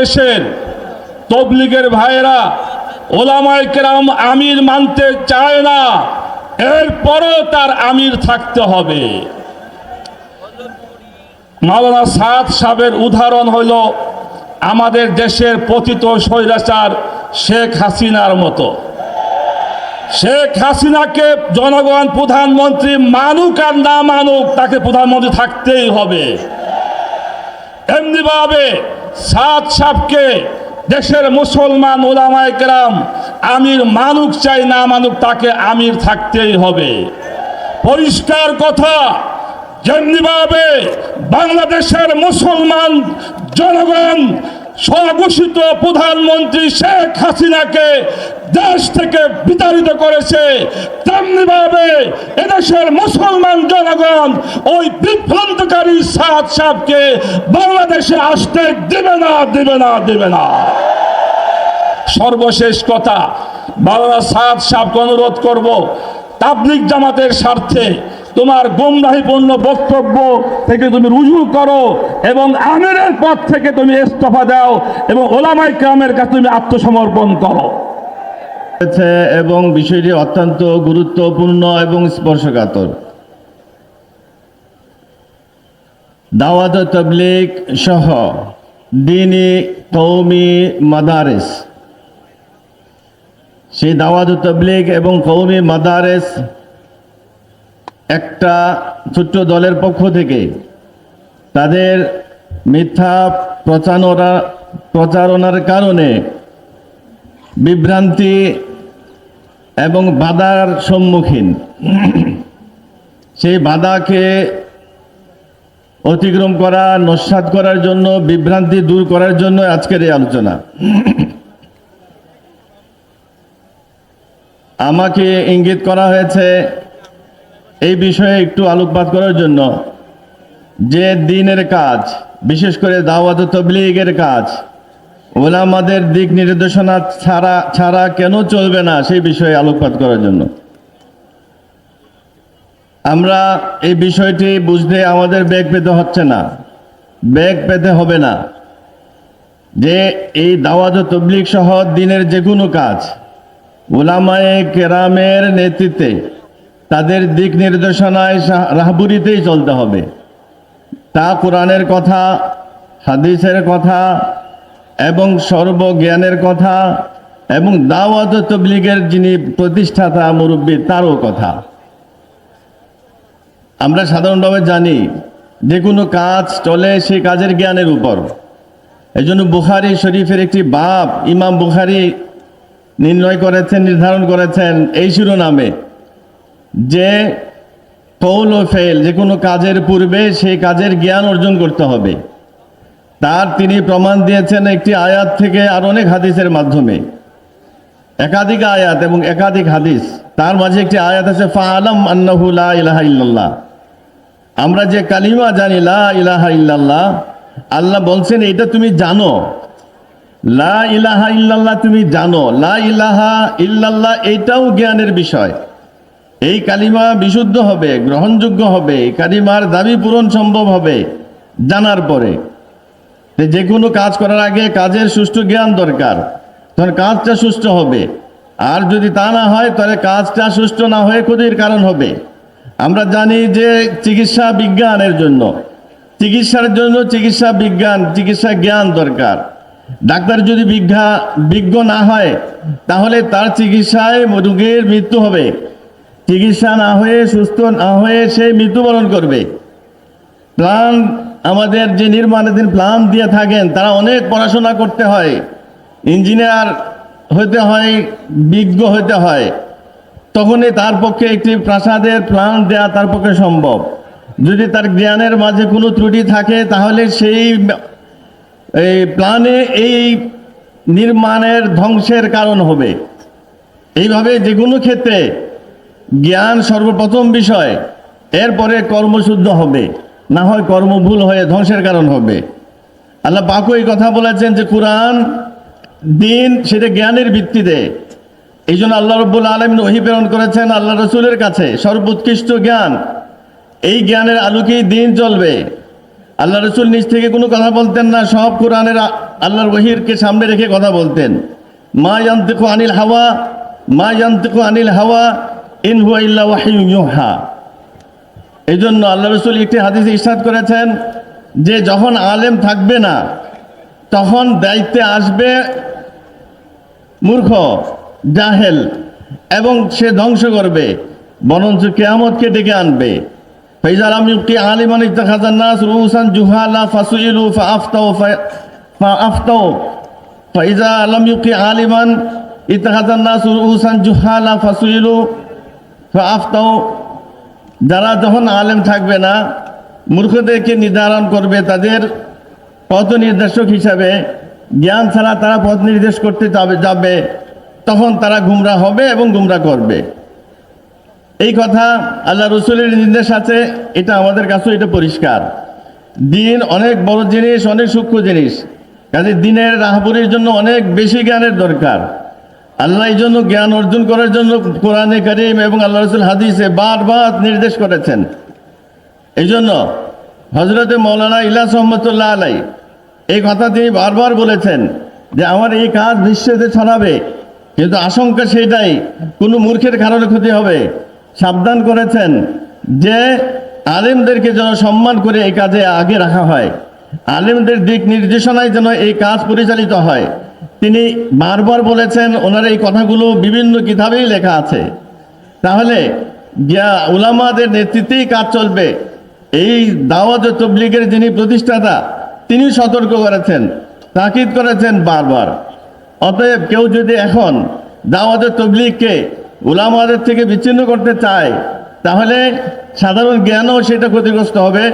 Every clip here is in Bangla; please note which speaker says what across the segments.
Speaker 1: দেশের তবলিগের ভাইয়েরা, ওলামায় কেরাম আমির মানতে চায় না, এরপরও তার আমির থাকতে হবে। মাওলানা সাদ সাহেবের উদাহরণ হইল আমাদের দেশের পতিত স্বৈরাচার শেখ হাসিনার মতো। শেখ হাসিনাকে জনগণ, প্রধানমন্ত্রী মানুক আর না মানুক, তাকে প্রধানমন্ত্রী থাকতেই হবে। এমনিভাবে সাত সাপকে দেশের মুসলমান ওলামায় কেরাম আমির মানুক চাই না মানুক, তাকে আমির থাকতেই হবে। পরিষ্কার কথা, যেমনিভাবে বাংলাদেশের মুসলমান জনগণ স্বঘোষিত প্রধানমন্ত্রী শেখ হাসিনাকে দেশ থেকে বিতাড়িত করেছে। তেমনিভাবে এদেশের মুসলমান জনগণ ওই বিভ্রান্তকারী সাদ সাহকে বাংলাদেশে আসতে দেবে না দেবে না দেবে না। সর্বশেষ কথা, বাংলা সাদ সাহকে অনুরোধ করব তাবলিক জামাতের স্বার্থে তোমার গোমরাহিপূর্ণ বক্তব্য থেকে তুমি রুজু করো এবং আমিরের পথ থেকে তুমি ইস্তফা দাও এবং ওলামাই কামের কাছে তুমি আত্মসমর্পণ করো।
Speaker 2: এবং বিষয়টি অত্যন্ত গুরুত্বপূর্ণ এবং স্পর্শকাতর। দাওয়াত তবলিক সহ দিনী কৌমি মাদারেস। সেই দাওয়াত তবলিক এবং কৌমি মাদারেস একটা ছোট্ট দলের পক্ষ থেকে তাদের মিথ্যা প্রচারণা, প্রচারণার কারণে বিভ্রান্তি এবং বাধার সম্মুখীন। সেই বাধাকে অতিক্রম করা, নস্বাত করার জন্য, বিভ্রান্তি দূর করার জন্য আজকের এই আলোচনা। আমাকে ইঙ্গিত করা হয়েছে এই বিষয়ে একটু আলোকপাত করার জন্য যে দিনের কাজ, বিশেষ করে দাওয়াত তবলিগের কাজ, ওলামাদের দিক নির্দেশনা ছাড়া ছাড়া কেন চলবে না সেই বিষয়ে আলোকপাত করার জন্য। আমরা এই বিষয়টি বুঝতে আমাদের বেগ পেতে হচ্ছে না। বেগ পেতে হবে না যে এই দাওয়াত তবলিগ সহ দিনের যে কোনো কাজ, ওলামায়ে কেরামের নেতৃত্বে তাদের দিক নির্দেশনায় রাহবুরিতেই চলতে হবে। তা কোরআনের কথা, হাদিসের কথা এবং সর্বজ্ঞানের কথা এবং দাওয়াত তবলিগের যিনি প্রতিষ্ঠাতা, মুরব্বী, তারও কথা। আমরা সাধারণভাবে জানি যে কোনো কাজ চলে সেই কাজের জ্ঞানের উপর। এই জন্য বুখারি শরীফের একটি বাপ ইমাম বুখারি নির্ণয় করেছেন, নির্ধারণ করেছেন এই শিরোনামে। যে কৌল ও ফেল, যে কোনো কাজের পূর্বে সেই কাজের জ্ঞান অর্জন করতে হবে। তার তিনি প্রমাণ দিয়েছেন একটি আয়াত থেকে আর অনেক হাদিসের মাধ্যমে। একাধিক আয়াত এবং একাধিক হাদিস। তার মাঝে একটি আয়াত আছে, ফাআলাম আন্নাহু লা ইলাহা ইল্লাল্লাহ। আমরা যে কালিমা জানি, লা ইলাহা ইল্লাল্লাহ, আল্লাহ বলছেন এটা তুমি জানো। লা ইলাহা ইল্লাল্লাহ তুমি জানো। লা ইলাহা ইল্লাল্লাহ এটাও জ্ঞানের বিষয়। এই কালিমা বিশুদ্ধ হবে, গ্রহণযোগ্য হবে কালিমার দাবি পূরণ সম্ভব হবে জানার পরে। যে কোনো কাজ করার আগে কাজের সুষ্ঠু জ্ঞান দরকার। তখন কাজটা সুষ্ঠু হবে। আর যদি তা না হয়, তাহলে কাজটা সুষ্ঠু না হয়ে ক্ষতির কারণ হবে। আমরা জানি যে চিকিৎসা বিজ্ঞানের জন্য। চিকিৎসার জন্য চিকিৎসা বিজ্ঞান, চিকিৎসা জ্ঞান দরকার। ডাক্তার যদি বিজ্ঞা বিজ্ঞ না হয়, তাহলে তার চিকিৎসায় রোগীর মৃত্যু হবে। চিকিৎসা না হয়ে, সুস্থ না হয়ে সে মৃত্যুবরণ করবে। প্ল্যান আমাদের যে নির্মাণাধীন প্ল্যান দিয়ে থাকেন, তারা অনেক পড়াশোনা করতে হয়। ইঞ্জিনিয়ার হতে হয়, বিজ্ঞ হতে হয়। তখনই তার পক্ষে একটি প্রাসাদের প্ল্যান দেওয়া তার পক্ষে সম্ভব। যদি তার জ্ঞানের মাঝে কোনো ত্রুটি থাকে, তাহলে সেই এই প্ল্যানে এই নির্মাণের ধ্বংসের কারণ হবে। এইভাবে যে কোনো ক্ষেত্রে জ্ঞান সর্বপ্রথম বিষয়, এরপরে কর্মশুদ্ধ হবে, না হয় কর্মভুল হয়ে ধ্বংসের কারণ হবে। আল্লাহ পাকু এই কথা বলেছেন যে কোরআন দিন সেটা জ্ঞানের ভিত্তিতে। এই জন্য আল্লাহ রব্বুল আলম ওহি প্রেরণ করেছেন আল্লাহ রসুলের কাছে, সর্বোৎকৃষ্ট জ্ঞান। এই জ্ঞানের আলোকেই দিন চলবে। আল্লাহ রসুল নিজ থেকে কোনো কথা বলতেন না, সব কোরআনের আল্লাহর ওহিরকে সামনে রেখে কথা বলতেন। মা ইয়ান্তিকু আনিল হাওয়া, মা ইয়ান্তিকু আনিল হাওয়া ইন হুয়া ইল্লা ওয়াহিয়ুন ইউহা। এই জন্য আল্লাহ রসুল একটি হাদিসে ইরশাদ করেছেন যে যখন আলেম থাকবে না, তখন দায়িত্বে আসবে মূর্খ, জাহেল, এবং সে ধ্বংস করবে, বরঞ্চ কেয়ামতকে ডেকে আনবে। ফৈজাল আমি আলিমান নাস রুসান জুহালা ফাসুইলু ফাআফতাউ ফাআফতাউ। ফাইজা আলম ইউকি আলিমান ইত্তাখাজান নাস রুসান জুহালা ফাসুইলু ফাআফতাউ যারা যখন আলেম থাকবে না, মূর্খদেরকে নির্ধারণ করবে তাদের পথ নির্দেশক হিসাবে, জ্ঞান ছাড়া তারা পথ নির্দেশ করতে যাবে তখন তারা গুমরা হবে এবং গুমরা করবে। এই কথা আল্লাহ রসুলের নির্দেশ আছে, এটা আমাদের কাছে এটা পরিষ্কার। দিন অনেক বড় জিনিস, অনেক সূক্ষ্ম জিনিস। কাজে দিনের রাহপুরের জন্য অনেক বেশি জ্ঞানের দরকার। আল্লাহ এই জন্য জ্ঞান অর্জন করার জন্য কোরআনে করিম এবং আল্লাহ রসুল হাদিসে বারবার নির্দেশ করেছেন। এই জন্য হজরতে মৌলানা ইলাস রহমতুল্লাহ আলাই এই কথা তিনি বারবার বলেছেন যে আমার এই কাজ বিশ্বতে ছড়াবে, কিন্তু আশঙ্কা সেটাই, কোনো মূর্খের কারণে ক্ষতি হবে। সাবধান করেছেন যে আলেমদেরকে যেন সম্মান করে এই কাজে আগে রাখা হয়। আলেমদের দিক নির্দেশনায় যেন এই কাজ পরিচালিত হয়। তিনি বারবার বলেছেন, ওনার এই কথাগুলো বিভিন্ন কিতাবেই লেখা আছে। তাহলে যা উলামাদের নেতৃত্বেই কাজ চলবে। এই দাওয়াত তবলিগের যিনি প্রতিষ্ঠাতা তিনি সতর্ক করেছেন, তাকিদ করেছেন বারবার। অতএব কেউ যদি এখন দাওয়াতের তবলিগকে উলামাদের থেকে বিচ্ছিন্ন করতে চায়, তাহলে সাধারণ জ্ঞানও সেটা ক্ষতিগ্রস্ত হবে।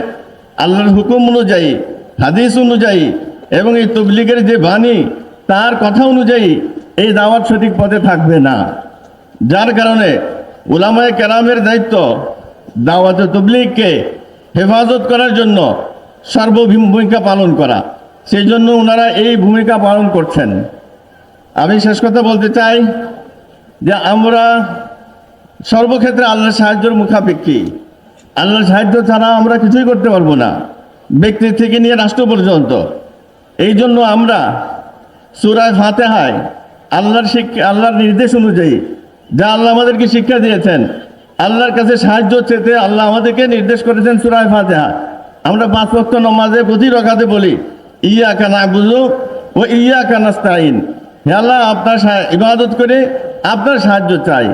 Speaker 2: আল্লাহর হুকুম অনুযায়ী, হাদিস অনুযায়ী এবং এই তবলিগের যে বাণী তার কথা অনুযায়ী এই দাওয়াত সঠিক পথে থাকবে না। যার কারণে উলামায়ে কেরামের দায়িত্ব দাওয়াতে তবলিগকে হেফাজত করার জন্য সর্বভূম ভূমিকা পালন করা। সেই জন্য ওনারা এই ভূমিকা পালন করছেন। আমি শেষ কথা বলতে চাই যে আমরা সর্বক্ষেত্রে আল্লাহর সাহায্যের মুখাপেক্ষী। আল্লাহর সাহায্য ছাড়া আমরা কিছুই করতে পারব না। ব্যক্তি থেকে নিয়ে রাষ্ট্র পর্যন্ত। এই জন্য আমরা সুরায় ফাতেহায় আল্লাহর শিক্ষা, আল্লাহর নির্দেশ অনুযায়ী যা আল্লাহ আমাদেরকে শিক্ষা দিয়েছেন, আল্লাহর কাছে সাহায্য চেতে আল্লাহ আমাদেরকে নির্দেশ করেছেন সুরায় ফাতেহা। আমরা পাঁচ ভক্ত নমাজে প্রতি রকাতে বলি ইয়া কানা বুঝু ও ইয়া কানাস্তাইন হে আল্লাহ, আপনার ইবাদত করে আপনার সাহায্য চাই।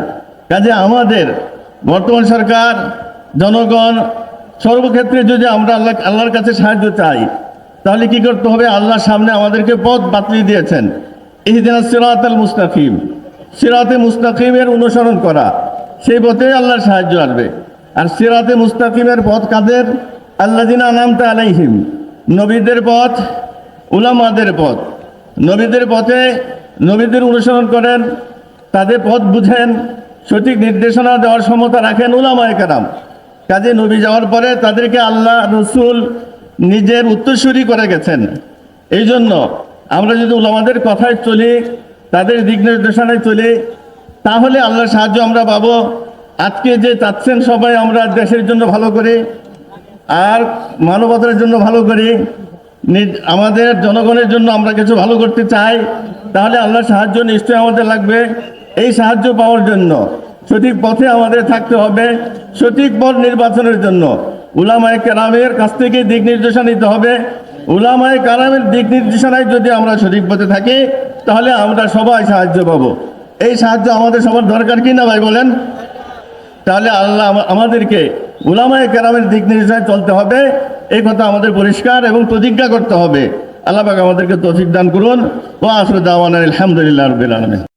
Speaker 2: কাজে আমাদের বর্তমান সরকার, জনগণ, সর্বক্ষেত্রে যদি আমরা আল্লাহ, আল্লাহর কাছে সাহায্য চাই তাহলে কি করতে হবে? আল্লাহর সামনে আমাদেরকে পথ বাতলি দিয়েছেন। ইহদিন সিরাত আল মুস্তাকিম। সিরাতে মুস্তাকিমের অনুসরণ করা, সেই পথে আল্লাহর সাহায্য আসবে। আর সিরাতে মুস্তাকিমের পথ কাদের? আল্লাদিনা নামতে আলাইহিম। নবীদের পথ, উলামাদের পথ। নবীদের পথে নবীদের অনুসরণ করেন, তাদের পথ বুঝেন, সঠিক নির্দেশনা দেওয়ার ক্ষমতা রাখেন উলামায়ে কেরাম। কাজে নবী যাওয়ার পরে তাদেরকে আল্লাহ, রসুল নিজের উত্তরসূরি করে গেছেন। এই জন্য আমরা যদি উলামাদের কথায় চলি, তাদের দিক নির্দেশনায় চলি, তাহলে আল্লাহর সাহায্য আমরা পাবো। আজকে যে চাচ্ছেন সবাই আমরা দেশের জন্য ভালো করি, আর মানবতার জন্য ভালো করি আমাদের জনগণের জন্য আমরা কিছু ভালো করতে চাই, তাহলে আল্লাহর সাহায্য নিশ্চয়ই আমাদের লাগবে। এই সাহায্য পাওয়ার জন্য সঠিক পথে আমাদের থাকতে হবে, সঠিক পথ নির্বাচনের জন্য। উলামায়ে কেরামের কাছ থেকে দিক নির্দেশনা নিতে হবে। উলামায়ে কারামের দিক নির্দেশনায় যদি আমরা সঠিক পথে থাকি, তাহলে আমরা সবাই সাহায্য পাবো। এই সাহায্য আমাদের সবার দরকার কি না ভাই বলেন? তাহলে আল্লাহ আমা- আমাদেরকে উলামায়ে কেরামের দিক নির্দেশনায় চলতে হবে। এই কথা আমাদের পরিষ্কার এবং প্রতিজ্ঞা করতে হবে। আল্লাহ আমাদেরকে তৌফিক দান করুন। ও আসর দাওয়ান আলহামদুলিল্লাহ রবিল আলমিন।